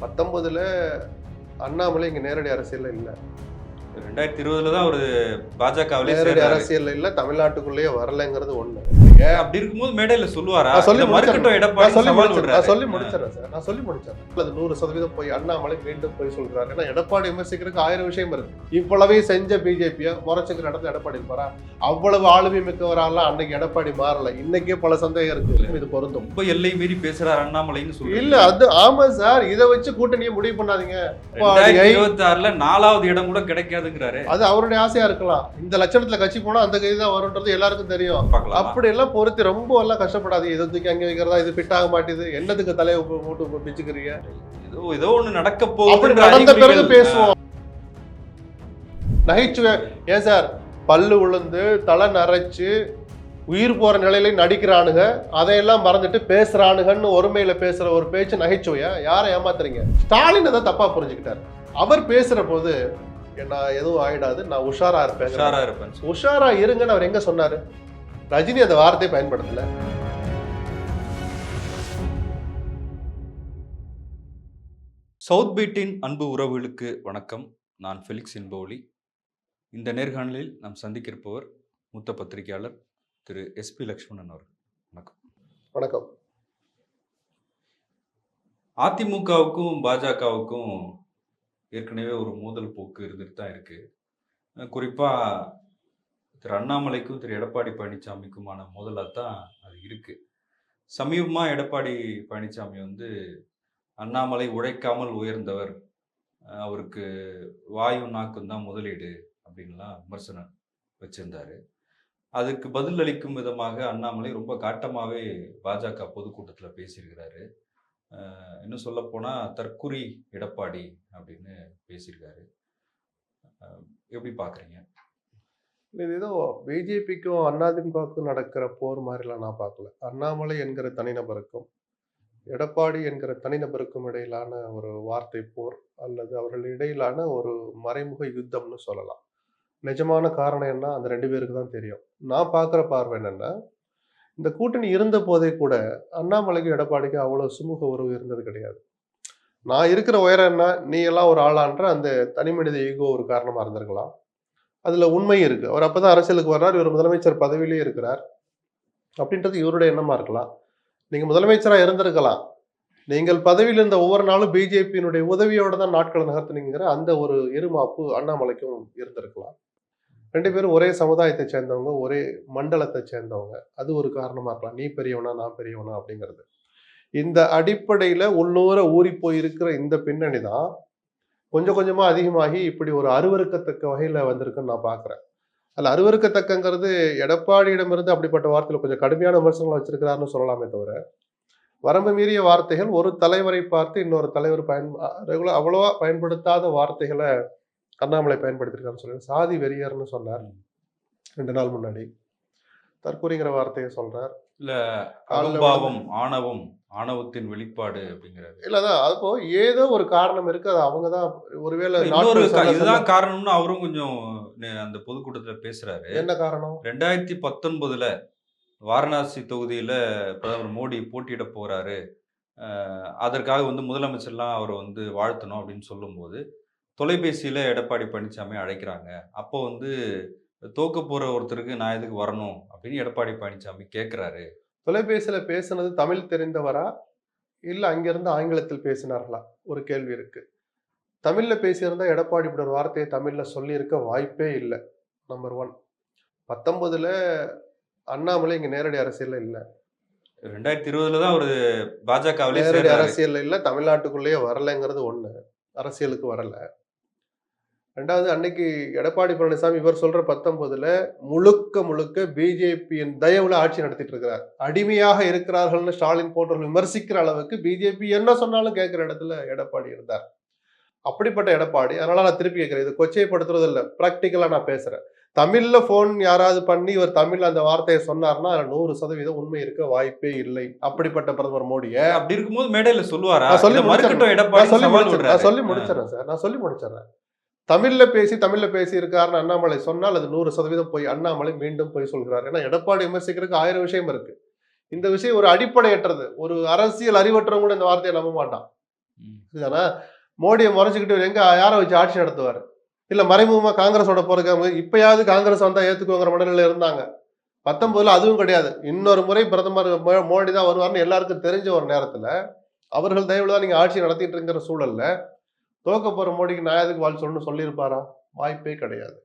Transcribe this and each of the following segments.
பத்தொம்பதில் அண்ணாமலை இங்கே நேரடி அரசியலில் இல்லை. ரெண்டாயிரத்தி இருபதுல தான் ஒரு பாஜகவிலே நேரடி சேர்றாரு. அரசியல்ல இல்ல தமிழ்நாட்டுக்குள்ளேயே வரலைங்கிறது ஒண்ணு. அப்படி இருக்கும்போது மேடையில சொல்லுவாரா? சொல்லி மறுக்கட்டும் எடப்பாடி சொல்லி. நான் சொல்லி முடிச்சிடறேன் சார். நான் சொல்லி முடிச்சிடறேன். அது நூறு சதவீதம் போய் அண்ணாமலை மீண்டும் போய் சொல்றாரு. ஏன்னா எடப்பாடி விமர்சிக்கிறதுக்கு ஆயிரம் விஷயம் இருக்கு. இவ்வளவையும் செஞ்ச பிஜேபியை முறைச்சுக்கிற இடத்துல எடப்பாடி இருப்பாரா? அவ்வளவு ஆளுமை மிக்கவராலாம் அன்னைக்கு எடப்பாடி மாறல. இன்னைக்கே பல சந்தேகம் இருக்கு. இது பொருந்தும். ரொம்ப எல்லை மீறி பேசுறாரு அண்ணாமலைன்னு சொல்றீங்க. இல்ல அது ஆமா சார். இதை வச்சு கூட்டணியை முடிவு பண்ணாதீங்க. இருபத்தி ஆறுல நாலாவது இடம் கூட கிடைக்காதுங்கிறாரு அது அவருடைய ஆசையா இருக்கலாம். இந்த லட்சணத்துல கட்சி போனா அந்த கை தான் வரும்ன்றது எல்லாருக்கும் தெரியும். அப்படி எல்லாம் பொறுத்து ரொம்ப எல்லாம் கஷ்டப்படாது இதை தூக்கி அங்க வைக்கிறதா? இது ஃபிட் ஆக மாட்டேது. என்னத்துக்கு தலையை போட்டு பிச்சுக்கிறீங்க? ஏதோ ஏதோ ஒண்ணு நடக்க போகுது நடந்த பிறகு பேசுவோம். நகைச்சுவை. ஏன் சார்? பல்லு விழுந்து தலை நரைச்சு உயிர் போற நிலையில நடிக்கிறானுங்க. அதையெல்லாம் மறந்துட்டு பேசுறானுங்கன்னு ஒருமையில பேசுற ஒரு பேச்சு நகைச்சுவையா? யாரை ஏமாத்துறீங்க? ஸ்டாலின் தான் தப்பா புரிஞ்சுக்கிட்டாரு. அவர் பேசுற போது நான் எதுவும் ஆயிடாது. நான் உஷாரா இருப்பேன். உஷாரா இருப்பேன். உஷாரா இருங்கன்னு அவர் எங்க சொன்னாரு? ரஜினி அந்த வார்த்தையை பயன்படுத்தல. சவுத் பீட்டின் அன்பு உறவுகளுக்கு வணக்கம். நான் ஃபெலிக்ஸ் இன்போலி. இந்த நேர்காணலில் நாம் சந்திக்க இருப்பவர் மூத்த பத்திரிகையாளர் திரு எஸ்பி லக்ஷ்மணன் அவர்கள். வணக்கம். வணக்கம். அதிமுகவுக்கும் பாஜகவுக்கும் ஏற்கனவே ஒரு மோதல் போக்கு இருந்துட்டு தான் இருக்குது குறிப்பாக திரு அண்ணாமலைக்கும் திரு எடப்பாடி பழனிசாமிக்குமான மோதலாக தான் அது இருக்குது சமீபமாக எடப்பாடி பழனிசாமி வந்து அண்ணாமலை உழைக்காமல் உயர்ந்தவர் அவருக்கு வாயு நாக்கும் தான் முதலீடு அப்படின்லாம் விமர்சனம் வச்சிருந்தாரு. அதுக்கு பதில் அளிக்கும் விதமாக அண்ணாமலை ரொம்ப காட்டமாகவே பாஜக பொதுக்கூட்டத்தில் பேசியிருக்கிறாரு. இன்னும் சொல்லப்போனால் தற்குறி எடப்பாடி அப்படின்னு பேசியிருக்காரு. எப்படி பார்க்குறீங்க இது ஏதோ பிஜேபிக்கும் அதிமுகவுக்கும் நடக்கிற போர் மாதிரிலாம் நான் பார்க்கல. அண்ணாமலை என்கிற தனிநபருக்கும் எடப்பாடி என்கிற தனிநபருக்கும் இடையிலான ஒரு வார்த்தை போர் அல்லது அவர்கள் இடையிலான ஒரு மறைமுக யுத்தம்னு சொல்லலாம். நிஜமான காரணம் என்ன? அந்த ரெண்டு பேருக்கு தான் தெரியும். நான் பார்க்குற பார்வை என்னென்னா இந்த கூட்டணி இருந்த போதே கூட அண்ணாமலைக்கும் எடப்பாடிக்கும் அவ்வளோ சுமூக உறவு இருந்தது கிடையாது. நான் இருக்கிற உயரம் என்ன? நீ எல்லாம் ஒரு ஆளான்ற அந்த தனி மனித ஈகோ ஒரு காரணமாக இருந்திருக்கலாம். அதில் உண்மை இருக்குது அவர் அப்போ தான் அரசியலுக்கு வர்றார். இவர் முதலமைச்சர் பதவியிலே இருக்கிறார். அப்படின்றது இவருடைய எண்ணமாக இருக்கலாம். நீங்கள் முதலமைச்சராக இருந்திருக்கலாம். நீங்கள் பதவியில் இருந்த ஒவ்வொரு நாளும் பிஜேபியினுடைய உதவியோடு தான் நாட்களை நகர்த்தினீங்கிற அந்த ஒரு இருமாப்பு அண்ணாமலைக்கும் இருந்திருக்கலாம். ரெண்டு பேரும் ஒரே சமுதாயத்தை சேர்ந்தவங்க ஒரே மண்டலத்தை சேர்ந்தவங்க. அது ஒரு காரணமாக இருக்கலாம். நீ பெரியவனா நான் பெரியவனா அப்படிங்கிறது. இந்த அடிப்படையில் உள்ளூர ஊறி போயிருக்கிற இந்த பின்னணி தான் கொஞ்சம் கொஞ்சமாக அதிகமாகி இப்படி ஒரு அருவருக்கத்தக்க வகையில் வந்திருக்குன்னு நான் பார்க்குறேன். அதில் அருவருக்கத்தக்கங்கிறது எடப்பாடியிடமிருந்து அப்படிப்பட்ட வார்த்தையில் கொஞ்சம் கடுமையான விமர்சனங்கள் வச்சிருக்கிறாருன்னு சொல்லலாமே தவிர வரம்பு மீறிய வார்த்தைகள் ஒரு தலைவரை பார்த்து இன்னொரு தலைவர் பயன் ரெகுலர் அவ்வளோவா பயன்படுத்தாத வார்த்தைகளை அண்ணாமலை பயன்படுத்திருக்காருன்னு சொல்லி சாதி வெறியர்னு சொன்னார். ரெண்டு நாள் முன்னாடி. தற்கொலைங்கிற வார்த்தையை சொல்றார். இல்ல அகம்பாவம் ஆணவம் ஆணவத்தின் வெளிப்பாடு அப்படிங்கிறது இல்லதான் அப்போ ஏதோ ஒரு காரணம் இருக்கு அது அவங்க தான் ஒருவேளை இதுதான் காரணம்னு அவரும் கொஞ்சம் அந்த பொதுக்கூட்டத்துல பேசுறாரு. என்ன காரணம்? ரெண்டாயிரத்தி பத்தொன்பதுல வாரணாசி தொகுதியில பிரதமர் மோடி போட்டியிட போறாரு. அதற்காக வந்து முதலமைச்சர்லாம் அவரை வந்து வாழ்த்தணும் அப்படின்னு சொல்லும்போது தொலைபேசியில எடப்பாடி பழனிசாமி அழைக்கிறாங்க. அப்போ வந்து தோக்க போற ஒருத்தருக்கு நான் எதுக்கு வரணும்? அப்படின்னு எடப்பாடி பழனிசாமி கேட்கிறாரு தொலைபேசியில பேசுனது தமிழ் தெரிந்தவரா? இல்ல அங்கிருந்து ஆங்கிலத்தில் பேசினார்களா? ஒரு கேள்வி இருக்கு. தமிழ்ல பேசியிருந்தா எடப்பாடி இப்படி ஒரு வார்த்தையை தமிழ்ல சொல்லியிருக்க வாய்ப்பே இல்லை நம்பர் ஒன் பத்தொன்பதுல அண்ணாமலை இங்க நேரடி அரசியல்ல இல்ல. ரெண்டாயிரத்தி இருபதுல தான் ஒரு பாஜகவிலே நேரடி அரசியல்ல இல்ல தமிழ்நாட்டுக்குள்ளேயே வரலைங்கிறது ஒண்ணு. அரசியலுக்கு வரல. ரெண்டாவது அன்னைக்கு எடப்பாடி பழனிசாமி இவர் சொல்ற பத்தொன்பதுல முழுக்க முழுக்க பிஜேபியின் தயவுல ஆட்சி நடத்திட்டு இருக்கிறார். அடிமையாக இருக்கிறார்கள்னு ஸ்டாலின் போன்றவர்கள் விமர்சிக்கிற அளவுக்கு பிஜேபி என்ன சொன்னாலும் கேட்கிற இடத்துல எடப்பாடி இருந்தார். அப்படிப்பட்ட எடப்பாடி அதனால நான் திருப்பி கேட்கிறேன் இது கொச்சைப்படுத்துறது இல்ல பிராக்டிக்கலா நான் பேசுறேன். தமிழ்ல போன் யாராவது பண்ணி இவர் தமிழ்ல அந்த வார்த்தையை சொன்னார்னா அதுல நூறு சதவீதம் உண்மை இருக்க வாய்ப்பே இல்லை. அப்படிப்பட்ட பிரதமர் மோடியை. அப்படி இருக்கும்போது மேடையில சொல்லுவாரா? சொல்லி முடிச்சிடுறேன். சொல்லி முடிச்சிடறேன் சார். நான் சொல்லி முடிச்சிடறேன். தமிழ்ல பேசி தமிழ்ல பேசி இருக்காருன்னு அண்ணாமலை சொன்னால் அது நூறு சதவீதம் போய் அண்ணாமலை மீண்டும் போய் சொல்கிறார். ஏன்னா எடப்பாடி விமர்சிக்கிறதுக்கு ஆயிரம் விஷயம் இருக்கு. இந்த விஷயம் ஒரு அடிப்படையற்றது. ஒரு அரசியல் அறிவற்றவங்க கூட இந்த வார்த்தையை நம்ப மாட்டான். இதுதானா மோடியை முறைச்சிக்கிட்டு எங்க யாரை வச்சு ஆட்சி நடத்துவார்? இல்ல மறைமுகமா காங்கிரஸோட போறதுக்கு இப்பயாவது காங்கிரஸ் வந்தா ஏத்துக்குங்கிற மனநிலையில இருந்தாங்க. பத்தொன்பதுல அதுவும் கிடையாது. இன்னொரு முறை பிரதமர் மோடி தான் வருவார்னு எல்லாருக்கும் தெரிஞ்ச ஒரு நேரத்துல அவர்கள் தயவுல தான் நீங்க ஆட்சி நடத்திட்டு இருக்கிற சூழல்ல தோக்க போற மோடிக்கு நான் எதுக்கு வாழ் சொல்லணும்னு சொல்லியிருப்பாரா? வாய்ப்பே கிடையாது.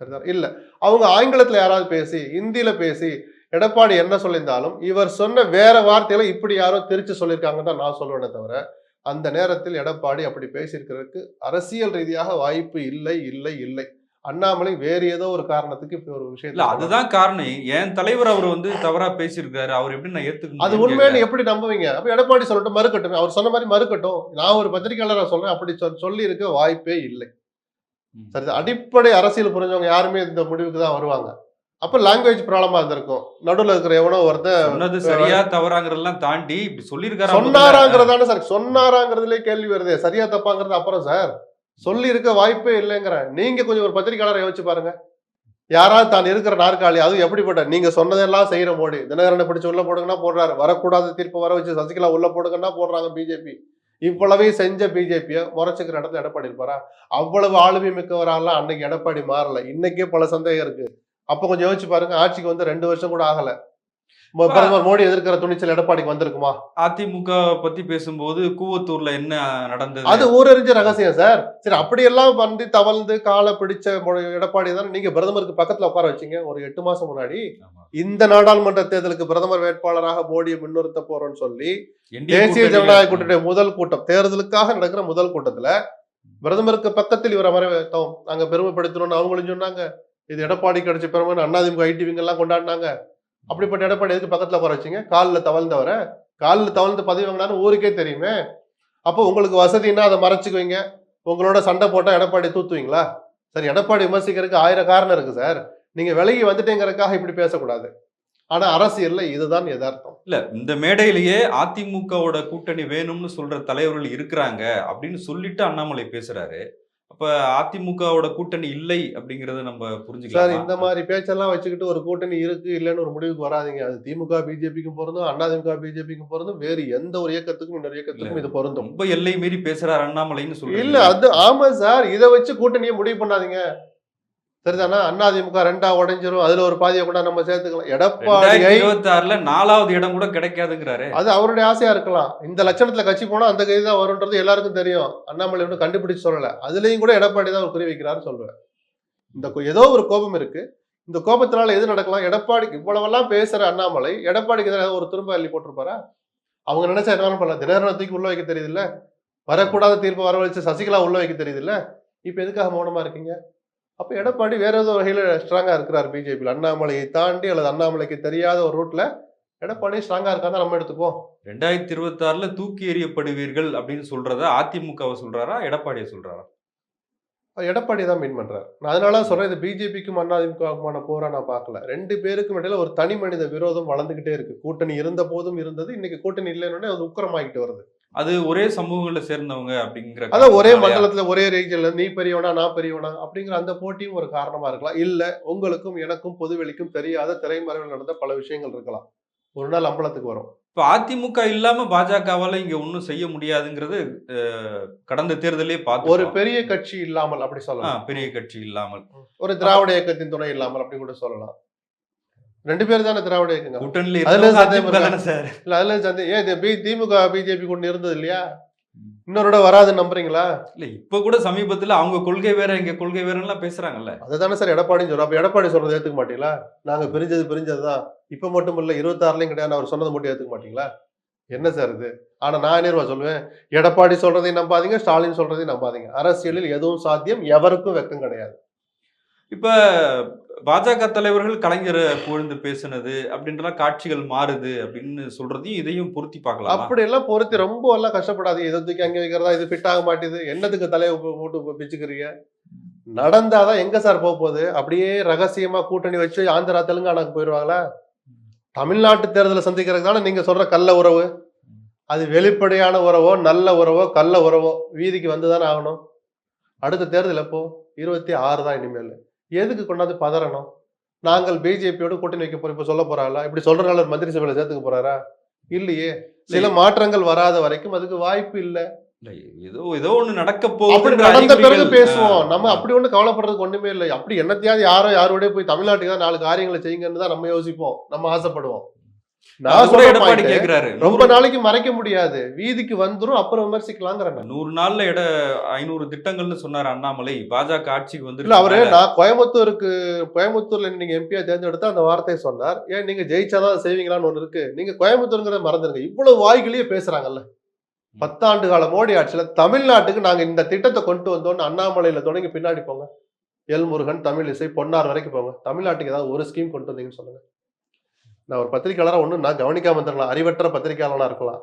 சரிதான் இல்ல. அவங்க ஆங்கிலத்துல யாராவது பேசி இந்தியில பேசி எடப்பாடி என்ன சொல்லியிருந்தாலும் இவர் சொன்ன வேற வார்த்தையில இப்படி யாரோ திருச்சி சொல்லியிருக்காங்கன்னு தான் நான் சொல்லுவேனே தவிர அந்த நேரத்தில் எடப்பாடி அப்படி பேசியிருக்கிறதுக்கு அரசியல் ரீதியாக வாய்ப்பு இல்லை இல்லை இல்லை. அண்ணாமலை வேறு ஏதோ ஒரு காரணத்துக்கு இப்படி ஒரு இல்ல விஷயத்தை அதுதான் காரணம். என் தலைவர் அவர் வந்து தவறா பேசியிருக்காரு. அவர் எப்படி நான் ஏத்துக்க அது உண்மைன்னு எப்படி நம்புவீங்க? அப்ப எடப்பாடி சொல்லட்டும் மறுக்கட்டும். அவர் சொன்ன மாதிரி மறுக்கட்டும். நான் ஒரு பத்திரிகையாளரா சொல்றேன். அப்படி சொல்- சொல்லி இருக்க வாய்ப்பே இல்லை. சரி அடிப்படை அரசியல் புரிஞ்சவங்க யாருமே இந்த முடிவுக்கு தான் வருவாங்க. அப்ப லாங்குவேஜ் ப்ராப்ளமா இருந்திருக்கும். நடுவுல இருக்கிற எவனோ சொன்னது சரியா தவறாங்கிறதெல்லாம் தாண்டி இப்படி சொல்லியிருக்காரு. சொன்னாராங்கிறதான சார். சொன்னாராங்கிறதுலே கேள்வி வருது. சரியா தப்பாங்கிறது அப்புறம் சார். சொல்லி இருக்க வாய்ப்பே இல்லைங்கிறேன் நீங்க கொஞ்சம் ஒரு பத்திரிகையாளரை யோசிச்சு பாருங்க. யாராவது தான் இருக்கிற நாற்காலி அதுவும் எப்படிப்பட்ட நீங்க சொன்னதெல்லாம் செய்யற மோடி. தினகரனை பிடிச்சு உள்ள போடுங்கன்னா போடுறாரு. வரக்கூடாத தீர்ப்பு வர வச்சு சசிகலா உள்ள போடுங்கன்னா போடுறாங்க பிஜேபி. இவ்வளவையும் செஞ்ச பிஜேபியை முறைச்சுக்கிற இடத்துல எடப்பாடி இருப்பாரா? அவ்வளவு ஆளுமை மிக்கவராலாம் அன்னைக்கு எடப்பாடி மாறல. இன்னைக்கே பல சந்தேகம் இருக்கு. அப்ப கொஞ்சம் யோசிச்சு பாருங்க. ஆட்சிக்கு வந்து ரெண்டு வருஷம் கூட ஆகலை. பிரதமர் மோடி எதிர்க்கிற துணிச்சல் எடப்பாடிக்கு வந்திருக்குமா? அதிமுக பத்தி பேசும்போது கூவத்தூர்ல என்ன நடந்தது? அது ஊரறிஞ்ச ரகசியம் சார். சரி அப்படியெல்லாம் வந்து தவழ்ந்து காலை பிடிச்ச எடப்பாடி தான் நீங்க பிரதமருக்கு பக்கத்துல உட்கார வச்சீங்க ஒரு எட்டு மாசம் முன்னாடி. இந்த நாடாளுமன்ற தேர்தலுக்கு பிரதமர் வேட்பாளராக மோடியை முன்னிறுத்த போறோம்னு சொல்லி தேசிய ஜனநாயக கூட்டணி முதல் கூட்டம் தேர்தலுக்காக நடக்கிற முதல் கூட்டத்துல பிரதமருக்கு பக்கத்தில் இவரை வரவேற்றோம். நாங்க பெருமைப்படுத்தணும்னு அவங்களும் சொன்னாங்க. இது எடப்பாடி கிடைச்ச பெருமை அண்ணாதிமுக ஐடிவிங்க எல்லாம் கொண்டாடினாங்க. அப்படிப்பட்ட எடப்பாடி எதுக்கு பக்கத்தில் உட்கார வச்சீங்க? காலில் தவழ்ந்தவரை? காலில் தவழ்ந்து பதவி வாங்கினாலும் ஊருக்கே தெரியுமே. அப்போ உங்களுக்கு வசதின்னா அதை மறைச்சுக்குவீங்க. உங்களோட சண்டை போட்டால் எடப்பாடி தூத்துவீங்களா? சார் எடப்பாடி விமர்சிக்கிறதுக்கு ஆயிரம் காரணம் இருக்குது சார். நீங்கள் விலகி வந்துட்டேங்கிறதுக்காக இப்படி பேசக்கூடாது. ஆனா அரசியல்ல இதுதான் யதார்த்தம். இல்ல இந்த மேடையிலேயே அதிமுகவோட கூட்டணி வேணும்னு சொல்ற தலைவர்கள் இருக்கிறாங்க அப்படின்னு சொல்லிட்டு அண்ணாமலை பேசுறாரு. அப்ப அதிமுகவோட கூட்டணி இல்லை அப்படிங்கறத நம்ம சார் புரிஞ்சுக்கலாம் இந்த மாதிரி பேச்செல்லாம் வச்சுக்கிட்டு ஒரு கூட்டணி இருக்கு இல்லைன்னு ஒரு முடிவுக்கு வராதீங்க. அது திமுக பிஜேபிக்கும் பொருந்தும் அதிமுக பிஜேபிக்கும் பொருந்தும் வேறு எந்த ஒரு இயக்கத்துக்கும் இன்னொரு இயக்கத்துக்கும் இது பொருந்தும். ரொம்ப எல்லை மீறி பேசுறாரு அண்ணாமலைன்னு சொல்றீங்க. இல்ல அது ஆமா சார். இதை வச்சு கூட்டணியை முடிவு பண்ணாதீங்க. சரிதானா அதிமுக ரெண்டா உடைஞ்சிரும். அதுல ஒரு பாதியை கூட நம்ம சேர்த்துக்கலாம். எடப்பாடியை ரெண்டாயிரத்தி இருபத்தி ஆறுல நாலாவது இடம் கூட கிடைக்காதுங்கிறாரு. அது அவருடைய ஆசையா இருக்கலாம். இந்த லட்சணத்துல கட்சி போனா அந்த கைது தான் வரும்ன்றது எல்லாருக்கும் தெரியும். அண்ணாமலை ஒன்றும் கண்டுபிடிச்சு சொல்லல. அதுலயும் கூட எடப்பாடி தான் குறி வைக்கிறாரு சொல்லுவேன் இந்த ஏதோ ஒரு கோபம் இருக்கு. இந்த கோபத்தினால எது நடக்கலாம்? எடப்பாடிக்கு இவ்வளவெல்லாம் பேசுற அண்ணாமலை எடப்பாடிக்கு எதிராக ஒரு திரும்ப அள்ளி போட்டிருப்பாரா? அவங்க நினைச்சா என்ன பண்ணலாம். தினகரனை தூக்கி உள்ள வைக்க தெரியுதுல்ல? வரக்கூடாத தீர்ப்பு வரவழைச்சு சசிகலா உள்ள வைக்க தெரியுதுல்ல? இப்ப எதுக்காக மௌனமா இருக்கீங்க? அப்ப எடப்பாடி வேற ஏதோ வகையில ஸ்ட்ராங்கா இருக்கிறார் பிஜேபியில் அண்ணாமலையை தாண்டி அல்லது அண்ணாமலைக்கு தெரியாத ஒரு ரூட்ல எடப்பாடி ஸ்ட்ராங்கா இருக்கான்னு நம்ம எடுத்துப்போம் ரெண்டாயிரத்தி இருபத்தி ஆறுல தூக்கி எறியப்படுவீர்கள் அப்படின்னு சொல்றத அதிமுகவை சொல்றாரா எடப்பாடியை சொல்றாரா? அவர் எடப்பாடி தான் மீன் பண்றாரு. நான் அதனால சொல்றேன் இது பிஜேபிக்கும் அதிமுகவுக்குமான போரா நான் பார்க்கல. ரெண்டு பேருக்கும் இடையில ஒரு தனி மனித விரோதம் வளர்ந்துகிட்டே இருக்கு. கூட்டணி இருந்த போதும் இருந்தது இன்னைக்கு கூட்டணி இல்லைன்னு அது உக்கரமாகிட்டு வருது. அது ஒரே சமூகங்களை சேர்ந்தவங்க அப்படிங்கிற அதான் ஒரே? மண்டலத்துல ஒரே ரீஜன்ல நீ பெரியவனா நான் பெரியவனா அப்படிங்கிற அந்த போட்டியும் ஒரு காரணமா இருக்கலாம். இல்ல உங்களுக்கும் எனக்கும் பொதுவெளிக்கும் தெரியாத திரைமறைவில் நடந்த பல விஷயங்கள் இருக்கலாம். ஒரு நாள் அம்பலத்துக்கு வரும். இப்ப அதிமுக இல்லாம பாஜகவால இங்க ஒண்ணும் செய்ய முடியாதுங்கிறது கடந்த தேர்தலே ஒரு பார்த்து பெரிய கட்சி இல்லாமல் அப்படி சொல்லலாம். பெரிய கட்சி இல்லாமல். ஒரு திராவிட இயக்கத்தின் துணை இல்லாமல் அப்படி கூட சொல்லலாம். ரெண்டு பேர் தானே திராவிட இயக்கங்கள்? கூட்டணியில அதுல சந்தேகம் சார். இல்ல அதுல ஏன் பி- திமுக பிஜேபி கொண்டு இருந்தது இல்லையா? இன்னொரு வராதுன்னு நம்புறீங்களா? இல்ல இப்ப கூட சமீபத்துல அவங்க கொள்கை வேற எங்க கொள்கை வேறன்னு பேசுறாங்கல்ல. அதுதானே சார் எடப்பாடின்னு சொல்றோம் அப்ப எடப்பாடி சொல்றதை ஏத்துக்க மாட்டீங்களா? நாங்க பிரிஞ்சது பிரிஞ்சதுதான். இப்ப மட்டும் இல்ல இருபத்தாறுலயும் கிடையாது. அவர் சொன்னதை மட்டும் ஏத்துக்க மாட்டீங்களா? என்ன சார் இது? ஆனா நான் நேர்வா சொல்லுவேன்? எடப்பாடி சொல்றதையும் நம்பாதீங்க ஸ்டாலின் சொல்றதையும் நம்பாதீங்க. அரசியலில் எதுவும் சாத்தியம் எவருக்கும் வெக்கம் கிடையாது. இப்ப பாஜக தலைவர்கள் கலைஞரை புகழ்ந்து பேசுனது அப்படின்றலாம் காட்சிகள் மாறுது அப்படின்னு சொல்றதையும் இதையும் பொருத்தி பார்க்கலாம்? அப்படி எல்லாம் பொருத்தி ரொம்ப எல்லாம் கஷ்டப்படாது இதை தூக்கி அங்கே வைக்கிறதா? இது ஃபிட் ஆக மாட்டேது. என்னத்துக்கு தலைவர் போட்டு பிச்சுக்கிறீங்க? நடந்தாதான் எங்க சார் போக போகுது? அப்படியே ரகசியமா கூட்டணி வச்சு ஆந்திரா தெலுங்கானாக்கு போயிடுவாங்களா தமிழ்நாட்டு தேர்தலை சந்திக்கிறதுக்கு தானே நீங்க சொல்ற கள்ள உறவு அது வெளிப்படையான உறவோ நல்ல உறவோ கள்ள உறவோ வீதிக்கு வந்துதானே ஆகணும். அடுத்த தேர்தல் எப்போ? இருபத்தி ஆறு தான் இனிமேல். எதுக்கு கொண்டாந்து பதறணும்? நாங்கள் பிஜேபியோட கூட்டணி வைக்க போறோம். இப்ப சொல்ல போறாங்களா? இப்படி சொல்றனால ஒரு மந்திரி சபையில சேர்த்துக்க போறாரா? இல்லையே. சில மாற்றங்கள் வராத வரைக்கும் அதுக்கு வாய்ப்பு இல்லை. ஏதோ ஏதோ ஒண்ணு நடக்க போகுது. நடந்த பிறகு பேசுவோம். நம்ம அப்படி ஒண்ணு கவலைப்படுறதுக்கு ஒண்ணுமே இல்லை. அப்படி என்னத்தையாவது யாரோ யாரோடய போய் தமிழ்நாட்டுக்கு தான் நாலு காரியங்களை செய்யுங்கன்னு தான் நம்ம யோசிப்போம். நம்ம ஆசைப்படுவோம். நான் எடப்பாடி கேக்குறாரு. ரொம்ப நாளைக்கு மறைக்க முடியாது. வீதிக்கு வந்துரும் அப்புறம் விமர்சிக்கலாங்கிறேன் நான். நூறு நாள்ல எட ஐநூறு திட்டங்கள்னு சொன்னார் அண்ணாமலை. பாஜக ஆட்சிக்கு வந்து இல்ல அவரு நான் கோயம்புத்தூருக்கு கோயம்புத்தூர்ல நீங்க எம்பியா தேர்ந்தெடுத்தா அந்த வார்த்தையை சொன்னார். ஏன் நீங்க ஜெயிச்சாதான் செய்வீங்களான்னு ஒண்ணு இருக்கு. நீங்க கோயம்புத்தூருங்கிறத மறந்துருங்க. இவ்வளவு வாய்களையே பேசுறாங்கல்ல. பத்தாண்டு கால மோடி ஆட்சியில தமிழ்நாட்டுக்கு நாங்க இந்த திட்டத்தை கொண்டு வந்தோம்னு அண்ணாமலையில தொடங்கி பின்னாடி போங்க. எல்முருகன் தமிழ் இசை பொன்னார் வரைக்கும் போங்க. தமிழ்நாட்டுக்கு ஏதாவது ஒரு ஸ்கீம் கொண்டு வந்தீங்கன்னு சொல்லுங்க. நான் ஒரு பத்திரிக்கையாளரா ஒன்று நான் கவனிக்காமல் இருந்திருக்கலாம். அறிவற்ற பத்திரிகையாளனாக இருக்கலாம்.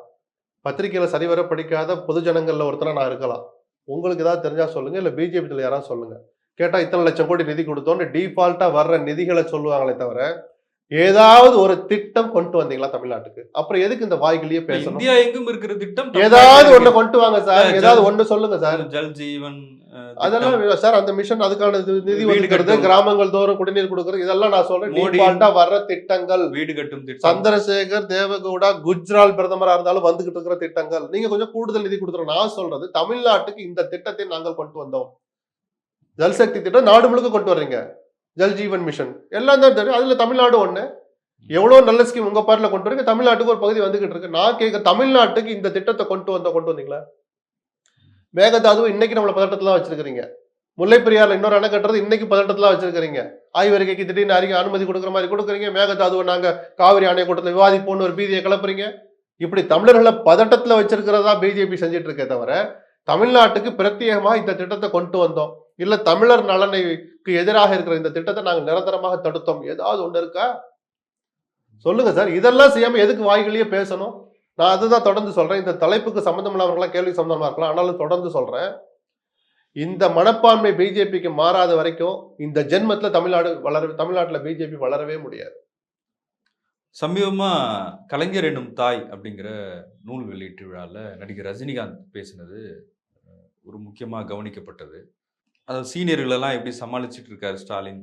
பத்திரிகையில் சரிவர படிக்காத பொதுஜனங்கள்ல ஒருத்தனா நான் இருக்கலாம். உங்களுக்கு ஏதாவது தெரிஞ்சால் சொல்லுங்கள் இல்லை பிஜேபி யாராவது சொல்லுங்கள் கேட்டால் இத்தனை லட்சம் கோடி நிதி கொடுத்தோன்னு டிஃபால்ட்டாக வர்ற நிதிகளை சொல்லுவாங்களே தவிர ஏதாவது ஒரு திட்டம் கொண்டு வந்தீங்களா தமிழ்நாட்டுக்கு? அப்புறம் எதுக்கு இந்த வாய்களையே பேசணும்? இந்தியா எங்கும் இருக்கிற திட்டம் ஏதாவது ஒண்ணு கொண்டு வாங்க சார். ஏதாவது ஒண்ணு சொல்லுங்க சார். ஜல் ஜீவன் அதெல்லாம். சார். அந்த மிஷன் அதுக்கான நிதி ஒதுக்கிறது. கிராமங்கள் தோறும் குடிநீர் கொடுக்கறது இதெல்லாம் நான் சொல்றேன். வர்ற திட்டங்கள். வீடு கட்டும் சந்திரசேகர் தேவகவுடா குஜ்ரால் பிரதமரா இருந்தாலும் வந்துகிட்டு இருக்கிற திட்டங்கள். நீங்க கொஞ்சம் கூடுதல் நிதி கொடுத்துரும் நான் சொல்றது தமிழ்நாட்டுக்கு இந்த திட்டத்தை நாங்கள் கொண்டு வந்தோம். ஜல்சக்தி திட்டம் நாடு முழுக்க கொண்டு வர்றீங்க. ஜல் ஜீவன் மிஷன். எல்லாம் தான் தெரியும். அதில் தமிழ்நாடு ஒன்று எவ்வளோ நல்ல ஸ்கீம் உங்கள் பேரில் கொண்டு வரீங்க தமிழ்நாட்டுக்கு ஒரு பகுதி வந்துகிட்டு இருக்கு. நான் கேட்க தமிழ்நாட்டுக்கு இந்த திட்டத்தை கொண்டு வந்த கொண்டு வந்தீங்களா? மேகதாதுவும் இன்னைக்கு நம்மளை பதட்டத்தில் தான் முல்லைப்பெரியாரில் இன்னொரு அணை கட்டுறது இன்னைக்கு பதட்டத்தில் வச்சிருக்கிறீங்க. ஆய்வறிக்கைக்கு திடீர்னு அறிக்கை அனுமதி கொடுக்குற மாதிரி கொடுக்குறீங்க. மேகதாதுவை நாங்கள் காவிரி ஆணைய கூட்டத்தில் விவாதிப்போம்னு ஒரு பீதியை கிளப்புறீங்க. இப்படி தமிழர்களை பதட்டத்தில் வச்சிருக்கிறதா பிஜேபி செஞ்சிட்டு இருக்கே தவிர தமிழ்நாட்டுக்கு பிரத்யேகமாக இந்த திட்டத்தை கொண்டு வந்தோம். இல்லை தமிழர் நலனை எதிராக இருக்கிற இந்த திட்டத்தை நாங்கள் நிரந்தரமாக தடுத்தோம். ஏதாவது ஒன்று இருக்கா? சொல்லுங்க சார். இதெல்லாம் செய்யாம எதுக்கு வாய்களையே பேசணும்? நான் அதுதான் தொடர்ந்து சொல்றேன். இந்த தலைப்புக்கு சம்பந்தம் இல்லாமலாம் கேள்வி சம்மந்தமாக இருக்கலாம். ஆனாலும் தொடர்ந்து சொல்றேன். இந்த மனப்பான்மை பிஜேபிக்கு மாறாத வரைக்கும் இந்த ஜென்மத்துல தமிழ்நாடு வளர தமிழ்நாட்டில் பிஜேபி வளரவே முடியாது. சமீபமா கலைஞர் எனும் தாய் அப்படிங்கிற நூல் வெளியீட்டு விழாவில் நடிகர் ரஜினிகாந்த் பேசினது ஒரு முக்கியமாக கவனிக்கப்பட்டது. அதாவது சீனியர்களெல்லாம் எப்படி சமாளிச்சிட்டு இருக்காரு ஸ்டாலின்?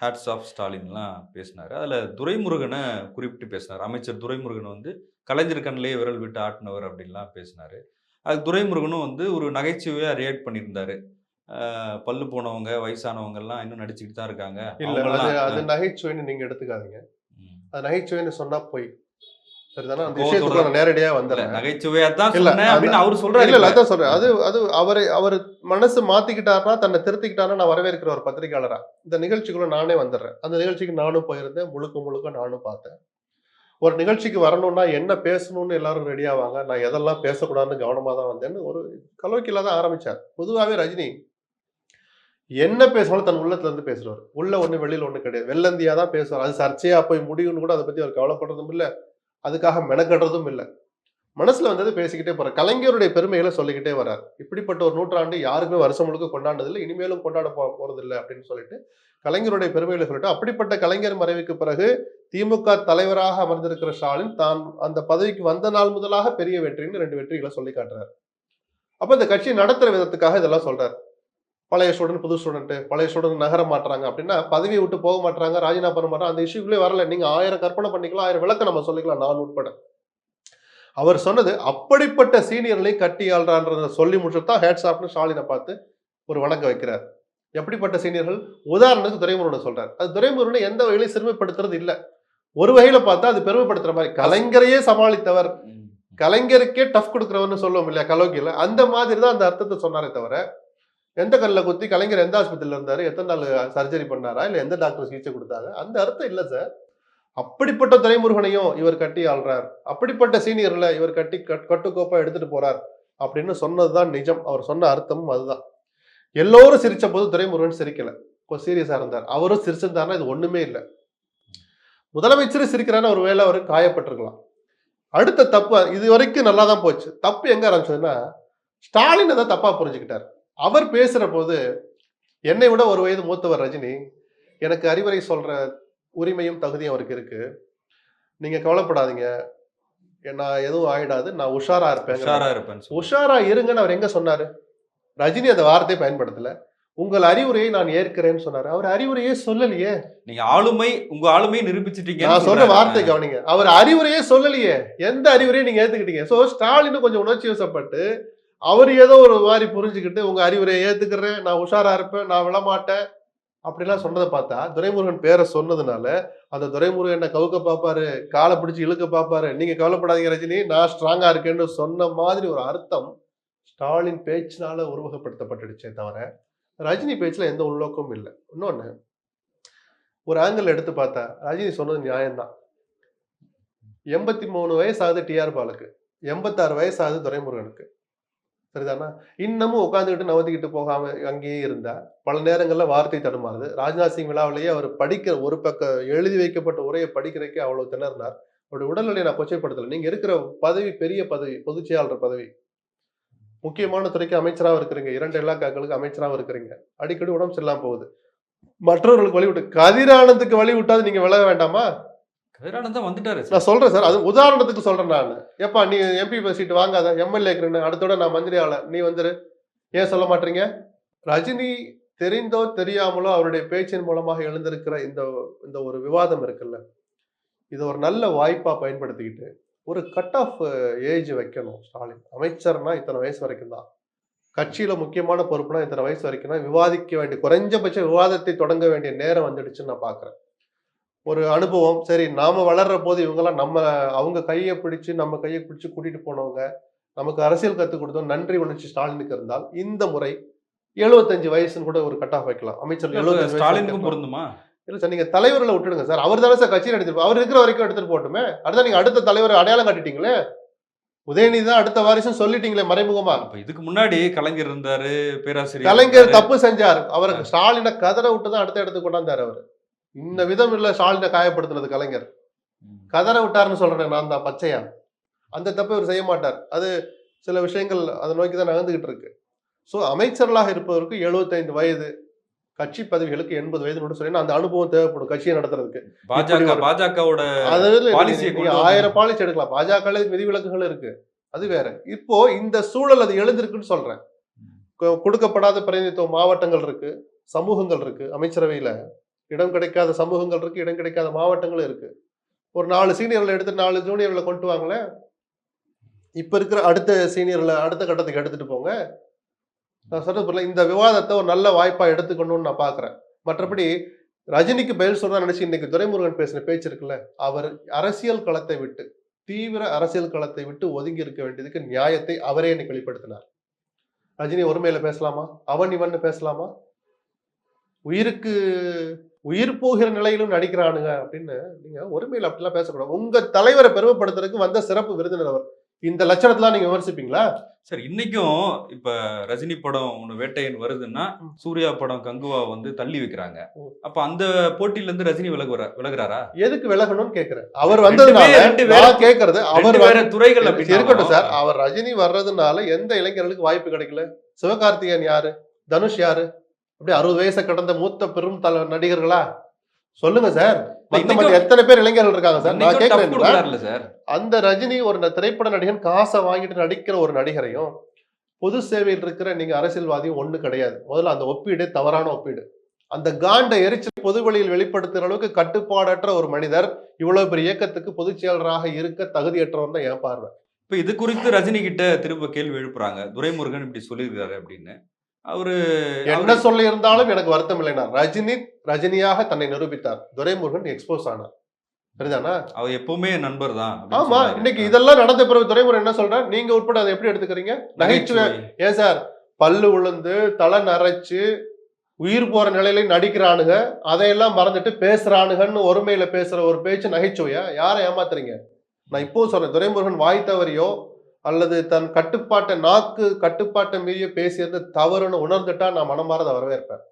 ஹேட்ஸ் ஆஃப் ஸ்டாலின்லாம் பேசினாரு. அதுல துரைமுருகனை குறிப்பிட்டு பேசினார். அமைச்சர் துரைமுருகன் வந்து கலைஞர் கண்ணிலேயே விரல் விட்டு ஆட்டினவர் அப்படின்லாம் பேசினாரு. அது துரைமுருகனும் வந்து ஒரு நகைச்சுவையா ரியாக்ட் பண்ணியிருந்தாரு. பல்லு போனவங்க வயசானவங்க எல்லாம் இன்னும் நடிச்சுக்கிட்டு தான் இருக்காங்க. இல்ல அது நகைச்சுவைன்னு நீங்க எடுத்துக்காதீங்க. அது நகைச்சுவைன்னு சொன்னா போய் நேரடியா வந்துடுறேன். நகைச்சுவையா தான் அப்படின்னு அவர் சொல்றாரு இல்ல. அதான் சொல்றேன். அது அது அவரை அவர் மனசு மாத்திக்கிட்டாருன்னா தன்னை திருத்திக்கிட்டாருன்னா நான் வரவேற்கிற ஒரு பத்திரிகையாளரா? இந்த நிகழ்ச்சிக்குள்ள நானே வந்துடுறேன். அந்த நிகழ்ச்சிக்கு நானும் போயிருந்தேன். முழுக்க முழுக்க நானும் பார்த்தேன். ஒரு நிகழ்ச்சிக்கு வரணும்னா என்ன பேசணும்னு எல்லாரும் ரெடி ஆவாங்க? நான் எதெல்லாம் பேசக்கூடாதுன்னு கவனமா தான் வந்தேன்னு ஒரு கலோக்கியில தான் ஆரம்பிச்சார். பொதுவாகவே ரஜினி என்ன பேசினாலும் தன் உள்ளத்துல இருந்து பேசுறாரு உள்ள ஒண்ணு வெளியில ஒண்ணு கிடையாது. வெள்ளந்தியா தான் பேசுவார். அது சர்ச்சையா போய் முடியும்னு கூட அதை பத்தி அவர் கவலைப்படுறதும் இல்ல. அதுக்காக மெனக்கடுறதும் இல்லை. மனசுல வந்தது பேசிக்கிட்டே போகிறார் கலைஞருடைய பெருமைகளை சொல்லிக்கிட்டே வர்றார் இப்படிப்பட்ட ஒரு நூற்றாண்டு யாருக்குமே வருஷம் முழுக்க கொண்டாண்டதில்லை இனிமேலும் கொண்டாட போ போறதில்லை அப்படின்னு சொல்லிட்டு கலைஞருடைய பெருமைகளை சொல்லிட்டு அப்படிப்பட்ட கலைஞர் மறைவுக்கு பிறகு திமுக தலைவராக அமர்ந்திருக்கிற ஸ்டாலின் தான் அந்த பதவிக்கு வந்த நாள் முதலாக பெரிய வெற்றின்னு ரெண்டு வெற்றிகளை சொல்லி காட்டுறாரு. அப்ப இந்த கட்சியை நடத்துற விதத்துக்காக இதெல்லாம் சொல்றாரு. பழைய ஸ்டூடெண்ட் புது ஸ்டூடெண்ட் பழைய ஸ்டூடெண்ட் நகர மாட்டுறாங்க அப்படின்னா பதவியை விட்டு போக மாட்டாங்க ராஜினாமா பண்ண மாட்டாங்க அந்த இஷ்யூக்குள்ளே வரல. நீங்க ஆயிரம் கற்பனை பண்ணிக்கலாம் ஆயிரம் விளக்க நம்ம சொல்லிக்கலாம் நான் உட்பட. அவர் சொன்னது அப்படிப்பட்ட சீனியர்களை கட்டி ஆள்றான்றத சொல்லி முடிச்சுட்டு தான் ஹேட்ஸ் ஆஃப்னு ஸ்டாலினை பார்த்து ஒரு வணக்கம் வைக்கிறார். எப்படிப்பட்ட சீனியர்கள் உதாரணத்துக்கு துரைமுருகனை சொல்றார். அது துரைமுருகனை எந்த வகையிலும் சிறுமைப்படுத்துறது இல்ல. ஒரு வகையில பார்த்தா அது பெருமைப்படுத்துற மாதிரி. கலைஞரையே சமாளித்தவர். கலைஞருக்கே டஃப் கொடுக்குறவர்னு சொல்லுவோம் இல்லையா கலோக்கியில அந்த மாதிரி தான் அந்த அர்த்தத்தை சொன்னாரே தவிர எந்த கல்ல குத்தி கலைஞர் எந்த ஆஸ்பத்திரியில் இருந்தாரு? எத்தனை நாள் சர்ஜரி பண்ணாரா? இல்ல எந்த டாக்டர் சிகிச்சை கொடுத்தாங்க அந்த அர்த்தம் இல்ல சார் அப்படிப்பட்ட துறைமுருகனையும் இவர் கட்டி ஆள்றார். அப்படிப்பட்ட சீனியர்ல இவர் கட்டி கட்- கட்டுக்கோப்பா எடுத்துட்டு போறார் அப்படின்னு சொன்னதுதான் நிஜம். அவர் சொன்ன அர்த்தமும் அதுதான். எல்லோரும் சிரிச்ச போது துரைமுருகன் சிரிக்கல. கொஞ்சம் சீரியஸா இருந்தார். அவரும் சிரிச்சிருந்தாருன்னா இது ஒண்ணுமே இல்லை. முதலமைச்சர் சிரிக்கிறான்னு ஒரு வேலை அவர் காயப்பட்டிருக்கலாம். அடுத்த தப்பு இது வரைக்கும் நல்லா தான் போச்சு. தப்பு எங்க ஆரம்பிச்சதுன்னா ஸ்டாலின் தான் தப்பா புரிஞ்சுக்கிட்டார். அவர் பேசுற போது என்னை விட ஒரு வயது மூத்தவர் ரஜினி எனக்கு அறிவுரை சொல்ற உரிமையும் தகுதியும் அவருக்கு இருக்கு. நீங்க கவலைப்படாதீங்க. நான் எதுவும் ஆயிடாது. நான் உஷாரா இருப்பேன். உஷாரா இருப்பேன்னு சொல்லி. உஷாரா இருங்கன்னு அவர் எங்க சொன்னாரு? ரஜினி அந்த வார்த்தையை பயன்படுத்தல. உங்கள் அறிவுரையை நான் ஏற்கிறேன்னு சொன்னாரு. அவர் அறிவுரையே சொல்லலையே. நீங்க ஆளுமை உங்க ஆளுமையை நிரூபிச்சிட்டீங்க நான் சொல்ற வார்த்தை கவனிங்க. அவர் அறிவுரையே சொல்லலையே. எந்த அறிவுரையும் நீங்க ஏத்துக்கிட்டீங்க? சோ ஸ்டாலின் கொஞ்சம் உணர்ச்சி வசப்பட்டு அவர் ஏதோ ஒரு மாதிரி புரிஞ்சுக்கிட்டு உங்க அறிவுரையை ஏத்துக்கிறேன் நான் உஷாரா இருப்பேன் நான் விழமாட்டேன். அப்படிலாம் சொன்னதை பார்த்தா துரைமுருகன் பேரை சொன்னதுனால அந்த துரைமுருகன் என்ன கவுக்க பார்ப்பாரு காலை பிடிச்சி இழுக்க பார்ப்பாரு நீங்க கவலைப்படாதீங்க ரஜினி நான் ஸ்ட்ராங்கா இருக்கேன்னு சொன்ன மாதிரி ஒரு அர்த்தம் ஸ்டாலின் பேச்சினால உருவகப்படுத்தப்பட்டுடுச்சே தவிர ரஜினி பேச்சில் எந்த உள்நோக்கமும் இல்லை. இன்னொன்று ஒரு ஆங்கிள் எடுத்து பார்த்தா ரஜினி சொன்னது நியாயம்தான். எண்பத்தி மூணு வயசு ஆகுது டிஆர் பாலுக்கு எண்பத்தாறு வயசு ஆகுது துரைமுருகனுக்கு. சரிதானா இன்னமும் உட்காந்துக்கிட்டு நவத்திக்கிட்டு போகாம அங்கேயே இருந்தார் பல நேரங்களில் வார்த்தை தடுமாறுது. ராஜ்நாத் சிங் விழாவிலேயே அவர் படிக்கிற ஒரு பக்கம் எழுதி வைக்கப்பட்ட உரையை படிக்கிறதுக்கே அவ்வளவு திணறினார். அவருடைய உடல்நிலையை நான் கொச்சைப்படுத்தலை. நீங்க இருக்கிற பதவி பெரிய பதவி பொதுச் செயலாளர் பதவி. முக்கியமான துறைக்கு அமைச்சராகவும் இருக்கிறீங்க. இரண்டு இலாக்காக்களுக்கு அமைச்சராகவும் இருக்கிறீங்க. அடிக்கடி உடம்பு சரியில்லாமல் போகுது. மற்றவர்களுக்கு வழி விட்டு கதிரானந்துக்கு வழி விட்டாது நீங்க விலக வேண்டாமா? கதிரானந்தம் வந்துட்டாரு நான் சொல்றேன் சார் அது உதாரணத்துக்கு சொல்றேன் நான். எப்பா நீ எம்பி சீட் வாங்காத எம்எல்ஏ அடுத்தோட நான் மந்திரி ஆகல நீ வந்துரு. ஏன் சொல்ல மாட்டீங்க? ரஜினி தெரிந்தோ தெரியாமலோ அவருடைய பேச்சின் மூலமாக எழுந்திருக்கிற இந்த இந்த ஒரு விவாதம் இருக்குல்ல இது ஒரு நல்ல வாய்ப்பா பயன்படுத்திக்கிட்டு ஒரு கட் ஆஃப் ஏஜ் வைக்கணும் ஸ்டாலின். அமைச்சர்னா இத்தனை வயசு வரைக்கும் தான். கட்சியில முக்கியமான பொறுப்புனா இத்தனை வயசு வரைக்கும் தான். விவாதிக்க வேண்டிய குறைஞ்சபட்ச விவாதத்தை தொடங்க வேண்டிய நேரம் வந்துடுச்சுன்னு நான் பாக்குறேன். ஒரு அனுபவம். சரி நாம வளர்ற போது இவங்கெல்லாம் நம்ம அவங்க கையை பிடிச்சு நம்ம கையை பிடிச்சு கூட்டிட்டு போனவங்க நமக்கு அரசியல் கற்றுக் கொடுத்தோம் நன்றி உணர்ச்சி ஸ்டாலினுக்கு இருந்தால் இந்த முறை எழுபத்தஞ்சு வயசுன்னு கூட ஒரு கட் ஆஃப் வைக்கலாம். அமைச்சர் எழுபத்தஞ்சு ஸ்டாலினுக்கும் பொருந்துமா? இல்ல சார் நீங்க தலைவர்களை விட்டுடுங்க சார் அவர் தானே சார் கட்சியில் எடுத்துட்டு அவர் இருக்கிற வரைக்கும் எடுத்துட்டு போட்டுமே அடுத்த நீங்க அடுத்த தலைவர் அடையாளம் காட்டிட்டீங்களே? உதயநிதி தான் அடுத்த வாரிசும் சொல்லிட்டீங்களே மறைமுகமா? அப்ப இதுக்கு முன்னாடி கலைஞர் இருந்தாரு பேராசிரியர் கலைஞர். தப்பு செஞ்சார். அவருக்கு ஸ்டாலினை கதற விட்டு தான் அடுத்த இடத்துக்கு கொண்டாந்தார் அவர். இந்த விதம் இல்ல ஸ்டாலினை காயப்படுத்தினது கலைஞர். கதற விட்டாருன்னு சொல்றேன் நான் தான் பச்சையா? அந்த தப்பை இவர் செய்ய மாட்டார். அது சில விஷயங்கள் அதை நோக்கி தான் நகர்ந்துகிட்டு இருக்கு. ஸோ அமைச்சர்களாக இருப்பவருக்கு 75 வயது கட்சி பதவிகளுக்கு எண்பது வயது சொல்லி அந்த அனுபவம் தேவைப்படும் கட்சியை நடத்துறதுக்கு. பாஜக பாஜகவோட ஆயிரம் பாலிசி எடுக்கலாம். பாஜக விதிவிலக்குகள் இருக்கு. அது வேற. இப்போ இந்த சூழல் அது எழுந்திருக்குன்னு சொல்றேன். கொடுக்கப்படாத பிரதிநிதித்துவ மாவட்டங்கள் இருக்கு சமூகங்கள் இருக்கு அமைச்சரவையில. இடம் கிடைக்காத சமூகங்கள் இருக்குது இடம் கிடைக்காத மாவட்டங்களும் இருக்குது ஒரு நாலு சீனியர்களை எடுத்து நாலு ஜூனியர்களை கொண்டு வாங்களேன். இப்போ இருக்கிற அடுத்த சீனியர்களை அடுத்த கட்டத்துக்கு எடுத்துகிட்டு போங்க. நான் சொல்றது இந்த விவாதத்தை ஒரு நல்ல வாய்ப்பாக எடுத்துக்கணும்னு நான் பார்க்குறேன் மற்றபடி ரஜினிக்கு பதில் சொல்றதா நினச்சி இன்னைக்கு துரைமுருகன் பேசின பேச்சு இருக்குல்ல அவர் அரசியல் களத்தை விட்டு தீவிர அரசியல் களத்தை விட்டு ஒதுங்கி இருக்க வேண்டியதுக்கு நியாயத்தை அவரே இன்னைக்கு வெளிப்படுத்தினார். ரஜினி ஒருமையில பேசலாமா? அவன் இவன் பேசலாமா? உயிருக்கு உயிர் போகிற நிலையிலும் நடிக்கிறானுங்க அப்படின்னு நீங்க ஒருமையில அப்படிலாம் பேசக்கூடாது. உங்க தலைவரை பெருமைப்படுத்துறதுக்கு வந்த சிறப்பு விருந்தினர் அவர். இந்த லட்சணத்தெல்லாம் நீங்க விமர்சிப்பீங்களா? சரி இன்னைக்கும் இப்ப ரஜினி படம் ஒண்ணு வேட்டையன் வருதுன்னா. சூர்யா படம் கங்குவா வந்து தள்ளி வைக்கிறாங்க. அப்ப அந்த போட்டியில இருந்து ரஜினி விலகுற விலகுறாரா? எதுக்கு விலகணும்னு கேக்குறேன். அவர் வந்ததுனால கேக்குறது அவர் வேற துறைகள் அப்படின்னா இருக்கட்டும் சார். அவர் ரஜினி வர்றதுனால எந்த இளைஞர்களுக்கு வாய்ப்பு கிடைக்கல? சிவகார்த்திகேயன் யாரு? தனுஷ் யாரு? அப்படி அறுபது வயசை கடந்த மூத்த பெரும் தல நடிகர்களா? சொல்லுங்க சார் எத்தனை பேர் இளைஞர்கள் இருக்காங்க சார் நான் கேட்கிறேன் அந்த ரஜினி ஒரு திரைப்பட நடிகன் காசை வாங்கிட்டு நடிக்கிற ஒரு நடிகரையும் பொது சேவையில் இருக்கிற நீங்க அரசியல்வாதியும் ஒண்ணு கிடையாது. முதல்ல அந்த ஒப்பீடு தவறான ஒப்பீடு. அந்த காண்ட எரிச்சல் பொது வழியில் வெளிப்படுத்துற அளவுக்கு கட்டுப்பாடற்ற ஒரு மனிதர் இவ்வளவு பெரிய இயக்கத்துக்கு பொதுச் செயலராக இருக்க தகுதியற்றவர் தான் என் பார்வை. இப்ப இது குறித்து ரஜினி கிட்ட திரும்ப கேள்வி எழுப்புறாங்க. துரைமுருகன் இப்படி சொல்லியிருக்காரு அப்படின்னு. அவரு என்ன சொல்ல இருந்தாலும் எனக்கு வருத்தம் இல்லைனா ரஜினி ரஜினியாக தன்னை நிரூபித்தார். துரைமுருகன் எக்ஸ்போஸ் ஆனார். சரிதானா? அவர் எப்பவுமே நண்பர் தான் ஆமா. இன்னைக்கு இதெல்லாம் நடந்த பிறகு துரைமுருகன் என்ன சொல்றார்? நீங்க உட்பட அதை எப்படி எடுத்துக்கிறீங்க? நகைச்சுவை. ஏன் சார்? பல்லு உளுந்து தலை நரைச்சு உயிர் போற நிலையில நடிக்கிறானுங்க. அதையெல்லாம் மறந்துட்டு பேசுறானுங்கன்னு ஒருமையில பேசுற ஒரு பேச்சு நகைச்சுவையா? யாரை ஏமாத்துறீங்க? நான் இப்பவும் சொல்றேன் துரைமுருகன் வாய் தவறியோ அல்லது தன் கட்டுப்பாட்டை நாக்கு கட்டுப்பாட்டை மீறிய பேசியது தவறுன்னு உணர்ந்துட்டா நான் மனமாறத வரவேற்பேன்.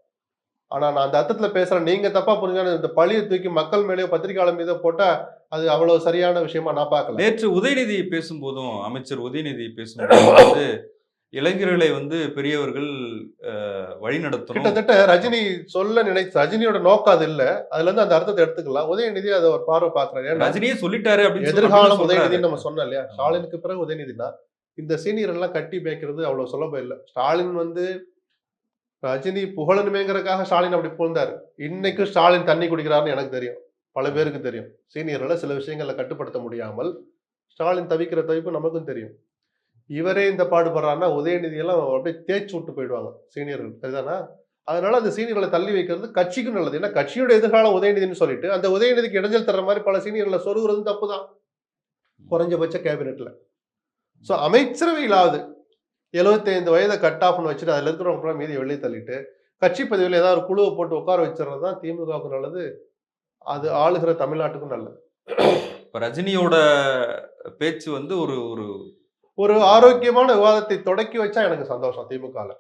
ஆனா நான் அந்த அர்த்தத்துல பேசுறேன் நீங்க தப்பா புரிஞ்சாலும் இந்த பழியை தூக்கி மக்கள் மேலேயோ பத்திரிகையாளர் மீதோ போட்டா அது அவ்வளவு சரியான விஷயமா நான் பார்க்கல. நேற்று உதயநிதி பேசும்போதும் அமைச்சர் உதயநிதி பேசும்போது வந்து இளைஞர்களை வந்து பெரியவர்கள் அஹ், வழி நடத்தணும் கிட்டத்தட்ட ரஜினி சொல்ல நினைச்ச ரஜினியோட நோக்கம் அது இல்ல. அதுல இருந்து அந்த அர்த்தத்தை எடுத்துக்கலாம். உதயநிதி அதை ஒரு பார்வை பாக்குறாரு ரஜினியே சொல்லிட்டாரு அப்படின்னு எதிர்காலம் உதயநிதினு சொல்றாரு. நம்ம சொன்னோம் இல்லையா? ஸ்டாலினுக்கு பிறகு உதயநிதினா இந்த சீனியர் எல்லாம் கட்டி மேய்க்கிறது அவ்வளவு சுலபம் இல்லை. ஸ்டாலின் வந்து ரஜினி புகழணுமேங்கிறதுக்காக ஸ்டாலின் அப்படி புகழ்ந்தாரு. இன்னைக்கு ஸ்டாலின் தண்ணி குடிக்கிறாருன்னு எனக்கு தெரியும். பல பேருக்கு தெரியும். சீனியர்களை சில விஷயங்களை கட்டுப்படுத்த முடியாமல் ஸ்டாலின் தவிக்கிற தவிப்பு நமக்கும் தெரியும். இவரே இந்த பாடுபடுறாருன்னா உதயநிதியெல்லாம் அப்படியே தேய்ச்சி விட்டு போயிடுவாங்க சீனியர்கள். சரிதானா? அதனால அந்த சீனியர்களை தள்ளி வைக்கிறது கட்சிக்கும் நல்லது. ஏன்னா கட்சியோட எதிர்காலம் உதயநிதினு சொல்லிட்டு அந்த உதயநிதிக்கு இடைஞ்சல் தர மாதிரி பல சீனியர்களை சொருகிறது தப்பு தான் குறைஞ்சபட்ச கேபினெட்ல. ஸோ அமைச்சரவையிலாவது 75 வயதை கட் ஆஃப்னு வச்சுட்டு அதில் இருக்கிறவங்க மீதி வெளியே தள்ளிட்டு கட்சி பதிவில் ஏதாவது ஒரு குழுவை போட்டு உட்கார வச்சுறது தான் திமுகவுக்கு நல்லது. அது ஆளுகிற தமிழ்நாட்டுக்கும் நல்லது. இப்போ ரஜினியோட பேச்சு வந்து ஒரு ஒரு ஒரு ஆரோக்கியமான விவாதத்தை தொடக்கி வச்சா எனக்கு சந்தோஷம் திமுகல.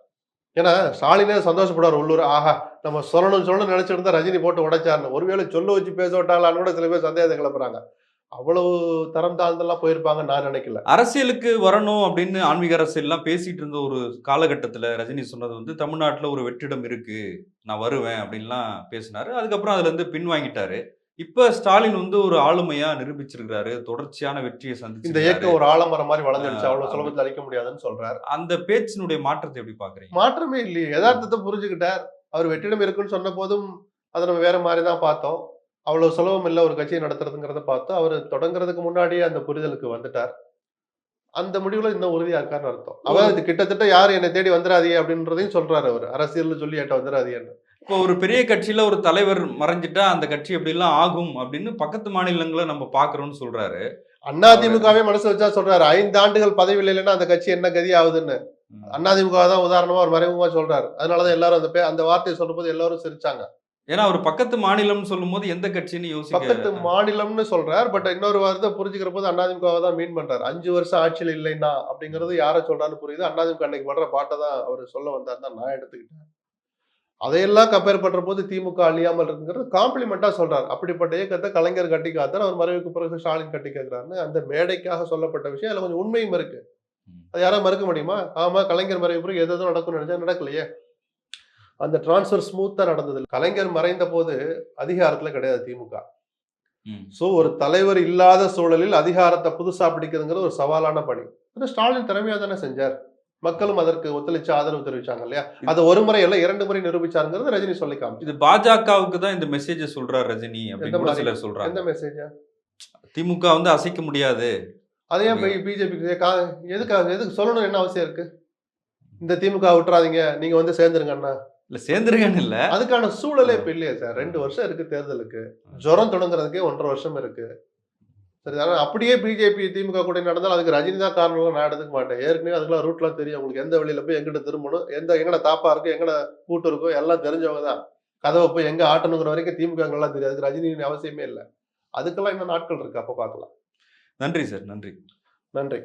ஏன்னா ஸ்டாலினே சந்தோஷப்படுவார் உள்ளூர் ஆஹா நம்ம சொல்லணும் சொல்லணும்னு நினைச்சிருந்தா ரஜினி போட்டு உடைச்சாருன்னு. ஒருவேளை சொல்ல வச்சு பேச விட்டாங்களான்னு கூட சில பேர் சந்தேகத்தை கிளப்புறாங்க. அவ்வளவு தரம் தாழ்ந்தெல்லாம் போயிருப்பாங்கன்னு நான் நினைக்கல. அரசியலுக்கு வரணும் அப்படின்னு ஆன்மீக அரசியல்லாம் பேசிட்டு இருந்த ஒரு காலகட்டத்தில் ரஜினி சொன்னது வந்து தமிழ்நாட்டில் ஒரு வெற்றிடம் இருக்கு. நான் வருவேன் அப்படின்லாம் பேசினாரு. அதுக்கப்புறம் அதுல இருந்து பின்வாங்கிட்டாரு. இப்ப ஸ்டாலின் வந்து ஒரு ஆளுமையா நிரூபிச்சிருக்காரு தொடர்ச்சியான வெற்றியை இந்த சந்திச்சு இயக்கம் ஒரு ஆலமரம் மாதிரி வளர்ந்துடுச்சு. அவ்வளவு. சுலபத்தில் அழிக்க முடியாதுன்னு சொல்றாரு. அந்த பேச்சினுடைய மாற்றத்தை எப்படி பாக்குறீங்க? மாற்றமே இல்லையே. யதார்த்தத்தை புரிஞ்சுக்கிட்டார். அவர் வெற்றிடம் இருக்குன்னு சொன்ன போதும் அதை நம்ம வேற மாதிரி தான் பார்த்தோம். அவ்வளவு சுலபம் இல்லை ஒரு கட்சியை நடத்துறதுங்கிறத பார்த்தோம். அவர் தொடங்குறதுக்கு முன்னாடியே அந்த புரிதலுக்கு வந்துட்டார். அந்த முடிவுல இன்னும் உறுதியா இருக்காருன்னு அர்த்தம். அவர் கிட்டத்தட்ட யாரும் என்னை தேடி வந்துடாதீங்க அப்படின்றதையும் சொல்றாரு அவர். அரசியல்னு சொல்லி என்கிட்ட வந்துடாதீங்கன்னு இப்போ ஒரு பெரிய கட்சியில ஒரு தலைவர் மறைஞ்சிட்டா அந்த கட்சி எப்படிலாம் ஆகும் அப்படின்னு பக்கத்து மாநிலங்களை நம்ம பாக்குறோம்னு சொல்றாரு. அதிமுகவே மனசு வச்சா சொல்றாரு ஐந்து ஆண்டுகள் பதவியில் இல்லைன்னா அந்த கட்சி என்ன கதி ஆகுதுன்னு. அதிமுக தான் உதாரணமா ஒரு மறைமுகமா சொல்றாரு. அதனாலதான் எல்லாரும் அந்த அந்த வார்த்தையை சொல்லும்போது எல்லாரும் சிரிச்சாங்க. ஏன்னா அவர் பக்கத்து மாநிலம்னு சொல்லும்போது எந்த கட்சின்னு பக்கத்து யோசிக்க மாநிலம்னு சொல்றார் பட் இன்னொரு வார்த்தை புரிஞ்சுக்கிற போது அதிமுகவை தான் மீன் பண்றாரு. அஞ்சு வருஷம் ஆட்சியில் இல்லைன்னா அப்படிங்கிறது யாரை சொல்றான்னு புரியுது. அதிமுக அன்னைக்கு படுற பாட்டை தான் அவர் சொல்ல வந்தார் தான் நான் எடுத்துக்கிட்டேன். அதையெல்லாம் கம்பேர் பண்ற போது திமுக அழியாமல் இருக்குங்கிறது காம்ப்ளிமெண்டா சொல்றாரு. அப்படிப்பட்ட இயக்கத்தை கலைஞர் கட்டி காத்தார் அவர் மறைவுக்கு பிறகு ஸ்டாலின் கட்டி கேட்கிறாருன்னு அந்த மேடைக்காக சொல்லப்பட்ட விஷயம் அதுல கொஞ்சம் உண்மையும் இருக்கு. அது யாரும் மறுக்க முடியுமா? ஆமா கலைஞர் மறைவு பிறகு எது எதுவும் நடக்கும்னு நினைச்சா நடக்கலையே. அந்த டிரான்ஸ்ஃபர் ஸ்மூத்தா நடந்தது கலைஞர் மறைந்த போது அதிகாரத்துல கிடையாது திமுக. சோ ஒரு தலைவர் இல்லாத சூழலில் அதிகாரத்தை புதுசா பிடிக்கிறதுங்கிறது ஒரு சவாலான பணி. ஸ்டாலின் திறமையா தானே செஞ்சார். மக்களும் அதற்கு ஒத்துழைச்சு ஆதரவு தெரிவிச்சாங்க இல்லையா? அதை ஒரு முறை இல்ல இரண்டு முறை நிரூபிச்சாருங்கிறது ரஜினி சொல்லி காமிச்சு இது பாஜகவுக்கு தான் இந்த மெசேஜ் சொல்றாரு ரஜினி அப்படின்னு? சிலர் சொல்றாங்க. எந்த மெசேஜ் திமுக வந்து அசைக்க முடியாது. அதே பிஜேபி எதுக்காக எதுக்கு சொல்லணும் என்ன அவசியம் இருக்கு? இந்த திமுக விட்டுறாதீங்க நீங்க வந்து சேர்ந்துருங்க அண்ணா. இல்ல சேர்ந்துருங்கன்னு இல்ல. அதுக்கான சூழலே இப்ப இல்லையே சார். ரெண்டு வருஷம் இருக்கு தேர்தலுக்கு. ஜுரம் தொடங்குறதுக்கே ஒன்றரை வருஷம் இருக்கு. சரி ஆனா அப்படியே பிஜேபி திமுக கூட நடந்தாலும் அதுக்கு ரஜினி தான் காரணம் நான் எடுத்துக்க மாட்டேன். ஏற்கனவே அதுக்கெல்லாம் ரூட்லாம் தெரியும். உங்களுக்கு எந்த வழியில போய் எங்கிட்ட திரும்பணும்? எந்த எங்கட தாப்பா இருக்கு எங்கட கூட்டு இருக்கோ எல்லாம் தெரிஞ்சவங்க தான். கதவை போய் எங்க ஆட்டணுங்கிற வரைக்கும் திமுக எல்லாம் தெரியாது. அதுக்கு ரஜினியின் அவசியமே இல்லை. அதுக்கெல்லாம் இன்னும் நாட்கள் இருக்கு. அப்ப பார்க்கலாம். நன்றி சார் நன்றி. நன்றி.